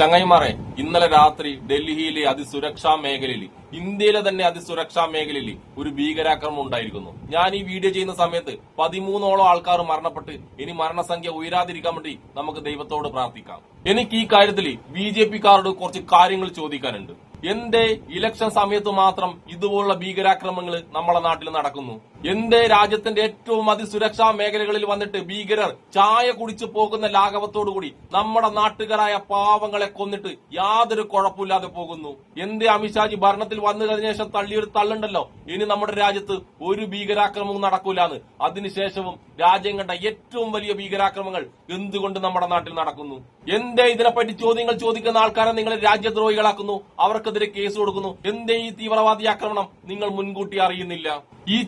ചങ്ങൈമാറെ ഇന്നലെ രാത്രി ഡൽഹിയിലെ അതിസുരക്ഷാ മേഖലയിൽ ഇന്ത്യയിലെ തന്നെ അതിസുരക്ഷാ മേഖലയിൽ ഒരു ഭീകരാക്രമണം ഉണ്ടായിരിക്കുന്നു. ഞാൻ ഈ വീഡിയോ ചെയ്യുന്ന സമയത്ത് പതിമൂന്നോളം ആൾക്കാർ മരണപ്പെട്ട് ഇനി മരണസംഖ്യ ഉയരാതിരിക്കാൻ വേണ്ടി നമുക്ക് ദൈവത്തോട് പ്രാർത്ഥിക്കാം. എനിക്ക് ഈ കാര്യത്തിൽ ബി ജെ പിക്കാരോട് കുറച്ച് കാര്യങ്ങൾ ചോദിക്കാനുണ്ട്. എന്റെ ഇലക്ഷൻ സമയത്ത് മാത്രം ഇതുപോലുള്ള ഭീകരാക്രമങ്ങൾ നമ്മളെ നാട്ടിൽ നടക്കുന്നു? എന്തേ രാജ്യത്തിന്റെ ഏറ്റവും അതിസുരക്ഷാ മേഖലകളിൽ വന്നിട്ട് ഭീകരർ ചായ കുടിച്ചു പോകുന്ന ലാഘവത്തോടുകൂടി നമ്മുടെ നാട്ടുകാരായ പാവങ്ങളെ കൊന്നിട്ട് യാതൊരു കുഴപ്പമില്ലാതെ പോകുന്നു. എന്റെ അമിത്ഷാജി ഭരണത്തിൽ വന്നു കഴിഞ്ഞ ശേഷം തള്ളിയൊരു തള്ളുണ്ടല്ലോ. ഇനി നമ്മുടെ രാജ്യത്ത് ഒരു ഭീകരാക്രമവും നടക്കൂലാന്ന്. അതിനുശേഷവും രാജ്യം കണ്ട ഏറ്റവും വലിയ ഭീകരാക്രമങ്ങൾ എന്തുകൊണ്ട് നമ്മുടെ നാട്ടിൽ നടക്കുന്നു? എന്തേ ഇതിനെപ്പറ്റി ചോദ്യങ്ങൾ ചോദിക്കുന്ന ആൾക്കാരെ നിങ്ങൾ രാജ്യദ്രോഹികളാക്കുന്നു അവർക്കെതിരെ കേസ് കൊടുക്കുന്നു. എന്തേ ഈ തീവ്രവാദി ആക്രമണം നിങ്ങൾ മുൻകൂട്ടി അറിയുന്നില്ല. ഈ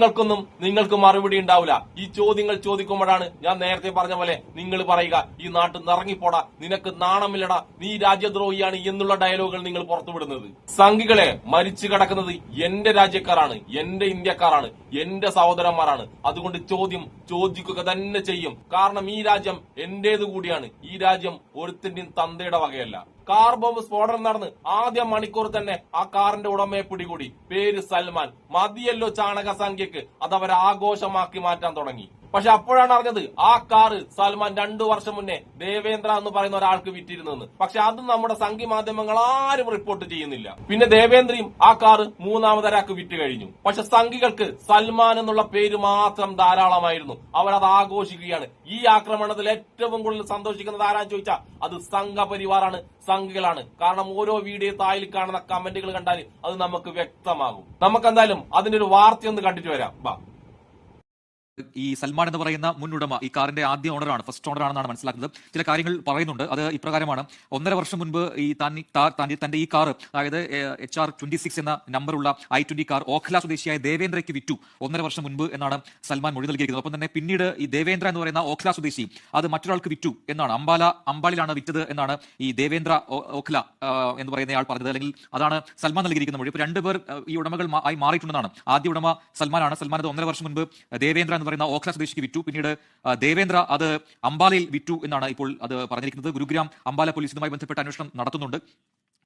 ചോദ്യങ്ങൾക്കൊന്നും നിങ്ങൾക്ക് മറുപടി ഉണ്ടാവില്ല. ഈ ചോദ്യങ്ങൾ ചോദിക്കുമ്പോഴാണ് ഞാൻ നേരത്തെ പറഞ്ഞ പോലെ നിങ്ങൾ പറയുക ഈ നാട്ടിൽ നിന്ന് ഇറങ്ങിപ്പോടാ നിനക്ക് നാണമില്ലടാ നീ രാജ്യദ്രോഹിയാണ് എന്നുള്ള ഡയലോഗുകൾ നിങ്ങൾ പുറത്തുവിടുന്നത്. സംഘികളെ മരിച്ചു കിടക്കുന്നത് എന്റെ രാജ്യക്കാരാണ് എന്റെ ഇന്ത്യക്കാരാണ് എന്റെ സഹോദരന്മാരാണ്. അതുകൊണ്ട് ചോദ്യം ചോദിക്കുക തന്നെ ചെയ്യും. കാരണം ഈ രാജ്യം എന്റേത് കൂടിയാണ്. ഈ രാജ്യം ഒരുത്തിന്റെയും തന്തയുടെ വകയല്ല. കാർ ബോംബ് സ്ഫോടനം നടന്ന് ആദ്യ മണിക്കൂർ തന്നെ ആ കാറിന്റെ ഉടമയെ പിടികൂടി. പേര് സൽമാൻ. മതിയല്ലോ ചാണക സംഖ്യക്ക്. അത് അവർ ആഘോഷമാക്കി മാറ്റാൻ തുടങ്ങി. പക്ഷെ അപ്പോഴാണ് അറിഞ്ഞത് ആ കാറ് സൽമാൻ രണ്ടു വർഷം മുന്നേ ദേവേന്ദ്ര എന്ന് പറയുന്ന ഒരാൾക്ക് വിറ്റിരുന്നെന്ന് പക്ഷെ അതും നമ്മുടെ സംഘി മാധ്യമങ്ങൾ ആരും റിപ്പോർട്ട് ചെയ്യുന്നില്ല. പിന്നെ ദേവേന്ദ്രയും ആ കാറ് മൂന്നാമതൊരാൾക്ക് വിറ്റ് കഴിഞ്ഞു. പക്ഷെ സംഘികൾക്ക് സൽമാൻ എന്നുള്ള പേര് മാത്രം ധാരാളമായിരുന്നു. അവരത് ആഘോഷിക്കുകയാണ്. ഈ ആക്രമണത്തിൽ ഏറ്റവും കൂടുതൽ സന്തോഷിക്കുന്നത് ആരാന്ന് ചോദിച്ചാൽ അത് സംഘപരിവാറാണ് സംഘികളാണ്. കാരണം ഓരോ വീഡിയോ തായിൽ കാണുന്ന കമന്റുകൾ കണ്ടാൽ അത് നമുക്ക് വ്യക്തമാകും. നമുക്ക് എന്തായാലും അതിന്റെ ഒരു വാർത്തയൊന്ന് കണ്ടിട്ട് വരാം. ബാ. ഈ സൽമാൻ എന്ന് പറയുന്ന മുൻ ഉടമ ഈ കാറിന്റെ ആദ്യ ഓണറാണ് ഫസ്റ്റ് ഓണറാണെന്നാണ് മനസ്സിലാക്കുന്നത്. ചില കാര്യങ്ങൾ പറയുന്നുണ്ട്. അത് ഇപ്രകാരമാണ്. ഒന്നര വർഷം മുൻപ് ഈ താൻ തന്റെ ഈ കാർ അതായത് എച്ച് ആർ ട്വന്റി സിക്സ് എന്ന നമ്പറുള്ള ഐ ട്വന്റി കാർ ഓഖ്ല സ്വദേശിയായ ദേവേന്ദ്രയ്ക്ക് വിറ്റു ഒന്നര വർഷം മുൻപ് എന്നാണ് സൽമാൻ മൊഴി നൽകിയിരിക്കുന്നത്. ഒപ്പം തന്നെ പിന്നീട് ഈ ദേവേന്ദ്ര എന്ന് പറയുന്ന ഓഖ്ല സ്വദേശി അത് മറ്റൊരാൾക്ക് വിറ്റു എന്നാണ് അംബാല അമ്പാളിലാണ് വിറ്റത് എന്നാണ് ഈ ദേവേന്ദ്ര ഓഖല എന്ന് പറയുന്ന ആൾ പറഞ്ഞത്. അല്ലെങ്കിൽ അതാണ് സൽമാൻ നൽകിയിരിക്കുന്ന മൊഴി. ഇപ്പൊ രണ്ടുപേർ ഈ ഉടമകൾ ആയി മാറിയിട്ടുണ്ടെന്നാണ്. ആദ്യ ഉടമ സൽമാനാണ്. സൽമാൻ അത് ഒന്നര വർഷം മുൻപ് ദേവേന്ദ്ര എന്ന് പറയുന്ന ഓഖ്ല സ്വദേശിക്ക് വിറ്റു. പിന്നീട് ദേവേന്ദ്ര അത് അംബാലയിൽ വിറ്റു എന്നാണ് ഇപ്പോൾ അത് പറഞ്ഞിരിക്കുന്നത്. ഗുരുഗ്രാം അംബാല പോലീസ് ഇതുമായി ബന്ധപ്പെട്ട് അന്വേഷണം നടത്തുന്നുണ്ട്.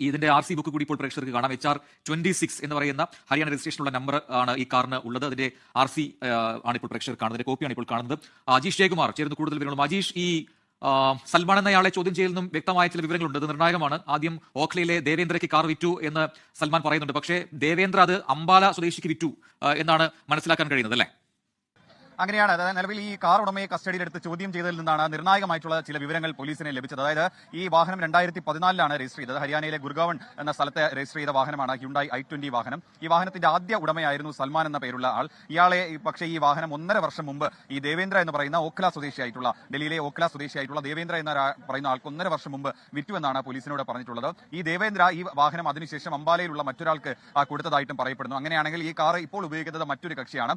ഇതിന്റെ ആർ സി ബുക്ക് കൂടി ഇപ്പോൾ പ്രേക്ഷകർക്ക് കാണാം. എച്ച് ആർ ട്വന്റി സിക്സ് എന്ന് പറയുന്ന ഹരിയാന രജിസ്ട്രേഷനുള്ള നമ്പർ ആണ് ഈ കാറിന് ഉള്ളത്. അതിന്റെ ആർ സി ആണ് ഇപ്പോൾ പ്രേക്ഷകർ കാണുന്നത്. കോപ്പിയാണ് ഇപ്പോൾ കാണുന്നത്. അജീഷ് ജയകുമാർ ചേർന്ന് കൂടുതൽ വിവരങ്ങളും അജീഷ് ഈ സൽമാൻ എന്നയാളെ ചോദ്യം ചെയ്യലിനും വ്യക്തമായ ചില വിവരങ്ങളുണ്ട്. അത് നിർണായകമാണ്. ആദ്യം ഓഖ്ലയിലെ ദേവേന്ദ്രയ്ക്ക് കാർ വിറ്റു എന്ന് സൽമാൻ പറയുന്നുണ്ട്. പക്ഷേ ദേവേന്ദ്ര അത് അംബാല സ്വദേശിക്ക് വിറ്റു എന്നാണ് മനസ്സിലാക്കാൻ കഴിയുന്നത് അല്ലേ? അങ്ങനെയാണ് അതായത് നിലവിൽ ഈ കാർ ഉടമയെ കസ്റ്റഡിയിലെടുത്ത് ചോദ്യം ചെയ്തതിൽ നിന്നാണ് നിർണായകമായിട്ടുള്ള ചില വിവരങ്ങൾ പോലീസിനെ ലഭിച്ചത്. അതായത് ഈ വാഹനം രണ്ടായിരത്തി പതിനാലിലാണ് രജിസ്റ്റർ ചെയ്തത്. ഹരിയാനയിലെ ഗുർഗാവൺ എന്ന സ്ഥലത്തെ രജിസ്റ്റർ ചെയ്ത വാഹനമാണ് ഹ്യുണ്ടായി ഐ ട്വന്റി വാഹനം. ഈ വാഹനത്തിന്റെ ആദ്യ ഉടമയായിരുന്നു സൽമാൻ എന്ന പേരുള്ള ആൾ. ഇയാളെ പക്ഷേ ഈ വാഹനം ഒന്നര വർഷം മുമ്പ് ഈ ദേവേന്ദ്ര എന്ന് പറയുന്ന ഓഖ്ല സ്വദേശിയായിട്ടുള്ള ഡൽഹിയിലെ ഓഖ്ല സ്വദേശിയായിട്ടുള്ള ദേവേന്ദ്ര എന്ന പറയുന്ന ആൾക്ക് ഒന്നര വർഷം മുമ്പ് വിറ്റുവെന്നാണ് പോലീസിനോട് പറഞ്ഞിട്ടുള്ളത്. ഈ ദേവേന്ദ്ര ഈ വാഹനം അതിനുശേഷം അമ്പാലയിലുള്ള മറ്റൊരാൾക്ക് കൊടുത്തതായിട്ടും പറയപ്പെടുന്നു. അങ്ങനെയാണെങ്കിൽ ഈ കാർ ഇപ്പോൾ ഉപയോഗിക്കുന്നത് മറ്റൊരു കക്ഷിയാണ്.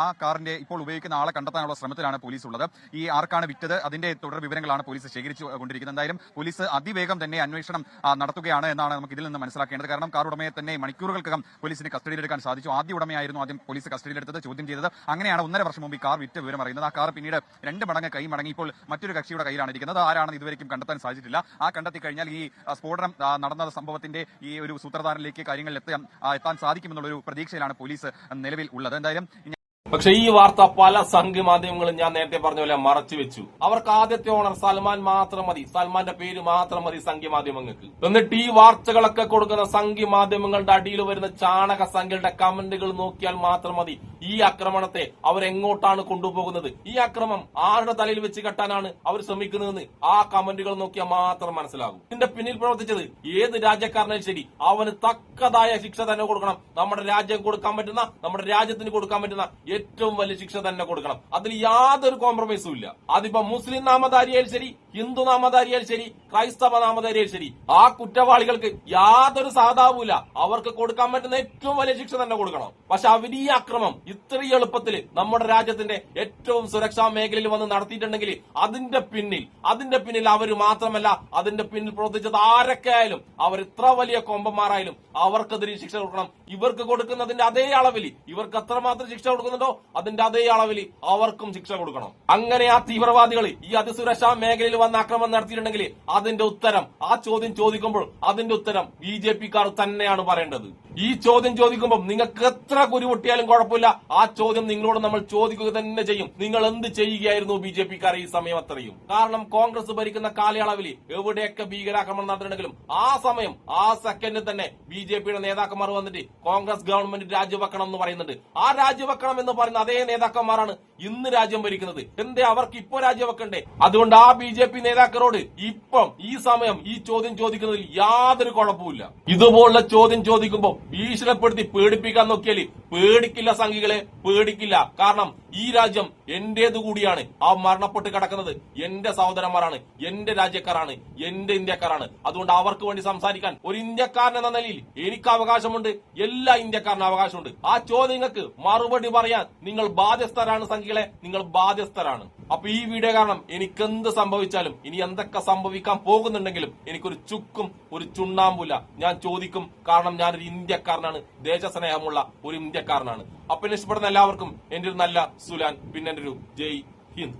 ആ കാറിന്റെ ഇപ്പോൾ ഉപയോഗിക്കുന്ന ആളെ കണ്ടെത്താനുള്ള ശ്രമത്തിലാണ് പോലീസ് ഉള്ളത് ഈ ആർക്കാണ് വിറ്റത്? അതിന്റെ തുടർ വിവരങ്ങളാണ് പോലീസ് ശേഖരിച്ചു കൊണ്ടിരിക്കുന്നത്. എന്തായാലും പോലീസ് അതിവേഗം തന്നെ അന്വേഷണം നടത്തുകയാണ് എന്നാണ് നമുക്ക് ഇതിൽ നിന്ന് മനസ്സിലാക്കേണ്ടത്. കാരണം കാർ ഉടമയെ തന്നെ മണിക്കൂറുകൾക്കകം പോലീസിന് കസ്റ്റഡിയിലെടുക്കാൻ സാധിച്ചു. ആദ്യ ഉടമയായിരുന്നു ആദ്യം പോലീസ് കസ്റ്റഡിയിലെടുത്തത് ചോദ്യം ചെയ്തത്. അങ്ങനെയാണ് ഒന്നര വർഷം മുമ്പ് കാർ വിറ്റ വിവരം അറിയുന്നത്. ആ കാർ പിന്നീട് രണ്ട് മടങ്ങ് കൈ മടങ്ങി ഇപ്പോൾ മറ്റൊരു കക്ഷിയുടെ കയ്യിലാണ് ഇരിക്കുന്നത്. ആരാണെന്ന് ഇതുവരെയും കണ്ടെത്താൻ സാധിച്ചിട്ടില്ല. ആ കണ്ടെത്തി കഴിഞ്ഞാൽ ഈ സ്ഫോടനം നടന്ന സംഭവത്തിന്റെ ഈ ഒരു സൂത്രധാരനിലേക്ക് കാര്യങ്ങളിൽ എത്താൻ ആ, എത്താൻ സാധിക്കുമെന്നുള്ള ഒരു പ്രതീക്ഷയിലാണ് പോലീസ് നിലവിൽ ഉള്ളത്. എന്തായാലും പക്ഷെ ഈ വാർത്ത പല സംഘി മാധ്യമങ്ങളും ഞാൻ നേരത്തെ പറഞ്ഞ പോലെ മറച്ചു വെച്ചു. അവർക്ക് ആദ്യത്തെ ഓണർ സൽമാൻ മാത്രം മതി. സൽമാന്റെ പേര് മാത്രം മതി സംഘി മാധ്യമങ്ങൾക്ക്. എന്നിട്ട് ഈ വാർത്തകളൊക്കെ കൊടുക്കുന്ന സംഘി മാധ്യമങ്ങളുടെ അടിയിൽ വരുന്ന ചാണക സംഖ്യയുടെ കമന്റുകൾ നോക്കിയാൽ മാത്രം മതി ഈ ആക്രമണത്തെ അവരെങ്ങോട്ടാണ് കൊണ്ടുപോകുന്നത്? ഈ ആക്രമം ആരുടെ തലയിൽ വെച്ച് കെട്ടാനാണ് അവർ ശ്രമിക്കുന്നതെന്ന് ആ കമന്റുകൾ നോക്കിയാൽ മാത്രം മനസ്സിലാകും. ഇതിന്റെ പിന്നിൽ പ്രവർത്തിച്ചത് ഏത് രാജ്യക്കാരനും ശരി അവന് തക്കതായ ശിക്ഷ തന്നെ കൊടുക്കണം. നമ്മുടെ രാജ്യം കൊടുക്കാൻ പറ്റുന്ന നമ്മുടെ രാജ്യത്തിന് കൊടുക്കാൻ പറ്റുന്ന ഏറ്റവും വലിയ ശിക്ഷ തന്നെ കൊടുക്കണം. അതിൽ യാതൊരു കോംപ്രമൈസും ഇല്ല. അതിപ്പോ മുസ്ലിം നാമധാരിയായാലും ശരി ഹിന്ദു നാമധാരിയായാലും ശരി ക്രൈസ്തവ നാമധാരിയായാലും ശരി ആ കുറ്റവാളികൾക്ക് യാതൊരു സാധാവുമില്ല അവർക്ക് കൊടുക്കാൻ പറ്റുന്ന ഏറ്റവും വലിയ ശിക്ഷ തന്നെ കൊടുക്കണം. പക്ഷെ അവർ ഈ അക്രമം ഇത്രയും എളുപ്പത്തിൽ നമ്മുടെ രാജ്യത്തിന്റെ ഏറ്റവും സുരക്ഷാ മേഖലയിൽ വന്ന് നടത്തിയിട്ടുണ്ടെങ്കിൽ അതിന്റെ പിന്നിൽ അതിന്റെ പിന്നിൽ അവർ മാത്രമല്ല അതിന്റെ പിന്നിൽ പ്രവർത്തിച്ചത് ആരൊക്കെ ആയാലും അവർ ഇത്ര വലിയ കൊമ്പന്മാരായാലും അവർക്കെതിരെ ശിക്ഷ കൊടുക്കണം. ഇവർക്ക് കൊടുക്കുന്നതിന്റെ അതേ അളവിൽ ഇവർക്ക് എത്രമാത്രം ശിക്ഷ കൊടുക്കുന്നുണ്ടോ അതിന്റെ അതേ അളവിൽ അവർക്കും ശിക്ഷ കൊടുക്കണം. അങ്ങനെ ആ തീവ്രവാദികൾ ഈ അതിസുരക്ഷാ മേഖലയിൽ വന്ന് ആക്രമണം നടത്തിയിട്ടുണ്ടെങ്കിൽ അതിന്റെ ഉത്തരം ആ ചോദ്യം ചോദിക്കുമ്പോൾ അതിന്റെ ഉത്തരം ബി ജെ പിക്കാർ തന്നെയാണ് പറയേണ്ടത്. ഈ ചോദ്യം ചോദിക്കുമ്പോൾ നിങ്ങൾക്ക് എത്ര കുരുപൊട്ടിയാലും കുഴപ്പമില്ല. ആ ചോദ്യം നിങ്ങളോട് നമ്മൾ ചോദിക്കുക തന്നെ ചെയ്യും. നിങ്ങൾ എന്ത് ചെയ്യുകയായിരുന്നു ബി ജെ പിക്കാർ ഈ സമയം അത്രയും? കാരണം കോൺഗ്രസ് ഭരിക്കുന്ന കാലയളവിൽ എവിടെയൊക്കെ ഭീകരാക്രമണം നടത്തിയിട്ടുണ്ടെങ്കിലും ആ സമയം ആ സെക്കൻഡിൽ തന്നെ ബി ജെ പിയുടെ നേതാക്കന്മാർ വന്നിട്ട് കോൺഗ്രസ് ഗവൺമെന്റ് രാജിവെക്കണം എന്ന് പറയുന്നുണ്ട്. ആ രാജിവെക്കണം എന്ന് പറയുന്ന അതേ നേതാക്കന്മാരാണ് ഇന്ന് രാജ്യം ഭരിക്കുന്നത്. എന്തേ അവർക്ക് ഇപ്പോ രാജിവെക്കണ്ടേ? അതുകൊണ്ട് ആ ബി ജെ പി നേതാക്കളോട് ഇപ്പം ഈ സമയം ഈ ചോദ്യം ചോദിക്കുന്നതിൽ യാതൊരു കുഴപ്പമില്ല ഇതുപോലുള്ള ചോദ്യം ചോദിക്കുമ്പോൾ ഭീഷണിപ്പെടുത്തി പേടിപ്പിക്കാൻ നോക്കിയാൽ പേടിക്കില്ല സംഘികളെ പേടിക്കില്ല. കാരണം ഈ രാജ്യം എന്റേത് കൂടിയാണ്. ആ മരണപ്പെട്ട് കിടക്കുന്നത് എന്റെ സഹോദരന്മാരാണ് എന്റെ രാജ്യക്കാരാണ് എന്റെ ഇന്ത്യക്കാരാണ്. അതുകൊണ്ട് അവർക്ക് വേണ്ടി സംസാരിക്കാൻ ഒരു ഇന്ത്യക്കാരൻ എന്ന നിലയിൽ എനിക്ക് അവകാശമുണ്ട് എല്ലാ ഇന്ത്യക്കാരനും അവകാശമുണ്ട്. ആ ചോദ്യങ്ങൾക്ക് മറുപടി പറയാൻ നിങ്ങൾ ബാധ്യസ്ഥരാണ് സംഖ്യകളെ നിങ്ങൾ ബാധ്യസ്ഥരാണ്. അപ്പൊ ഈ വീഡിയോ കാരണം എനിക്കെന്ത് സംഭവിച്ചാലും ഇനി എന്തൊക്കെ സംഭവിക്കാൻ പോകുന്നുണ്ടെങ്കിലും എനിക്കൊരു ചുക്കും ഒരു ചുണ്ണാമ്പൂല ഞാൻ ചോദിക്കും കാരണം ഞാനൊരു ഇന്ത്യക്കാരനാണ് ദേശസ്നേഹമുള്ള ഒരു ഇന്ത്യക്കാരനാണ്. അപ്പൊ ഇഷ്ടപ്പെടുന്ന എല്ലാവർക്കും എന്റെ ഒരു നല്ല സുലാൻ പിന്നെ എന്റെ ഒരു ജയ് ഹിന്ദ്.